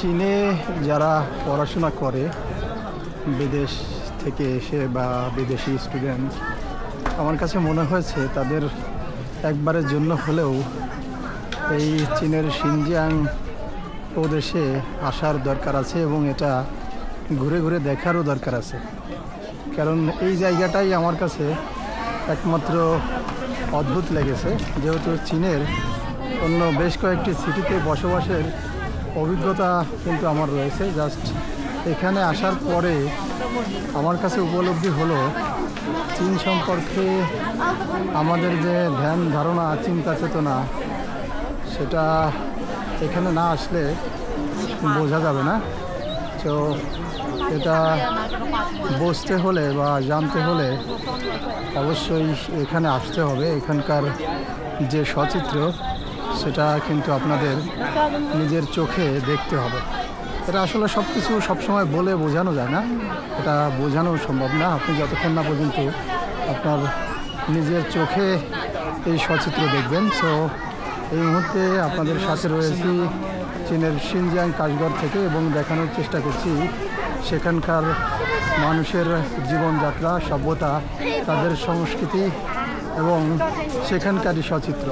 চীনে যারা পড়াশোনা করে, বিদেশ থেকে এসে বা বিদেশি স্টুডেন্ট আমার কাছে মনে হয়েছে তাদের একবারের জন্য হলেও এই চীনের সিনজিয়াং প্রদেশে আসার দরকার আছে এবং এটা ঘুরে ঘুরে দেখারও দরকার আছে। কারণ এই জায়গাটাই আমার কাছে একমাত্র অদ্ভুত লেগেছে। যেহেতু চীনের অন্য বেশ কয়েকটি সিটিতে বসবাসের অভিজ্ঞতা কিন্তু আমার রয়েছে। জাস্ট এখানে আসার পরে আমার কাছে উপলব্ধি হলো, চীন সম্পর্কে আমাদের যে ধ্যান ধারণা, চিন্তা চেতনা, সেটা এখানে না আসলে বোঝা যাবে না। তো এটা বুঝতে হলে বা জানতে হলে অবশ্যই এখানে আসতে হবে। এখানকার যে সচিত্র সেটা কিন্তু আপনাদের নিজের চোখে দেখতে হবে। এটা আসলে সব কিছু সবসময় বলে বোঝানো যায় না। এটা বোঝানো সম্ভব না। আপনি যতক্ষণ না পর্যন্ত আপনার নিজের চোখে এই সচিত্র দেখবেন। সো এই মুহূর্তে আপনাদের সাথে রয়েছি চীনের সিনজিয়াং কাশগড় থেকে এবং দেখানোর চেষ্টা করছি সেখানকার মানুষের জীবনযাত্রা, সভ্যতা, তাদের সংস্কৃতি এবং সেখানকারই সচিত্র।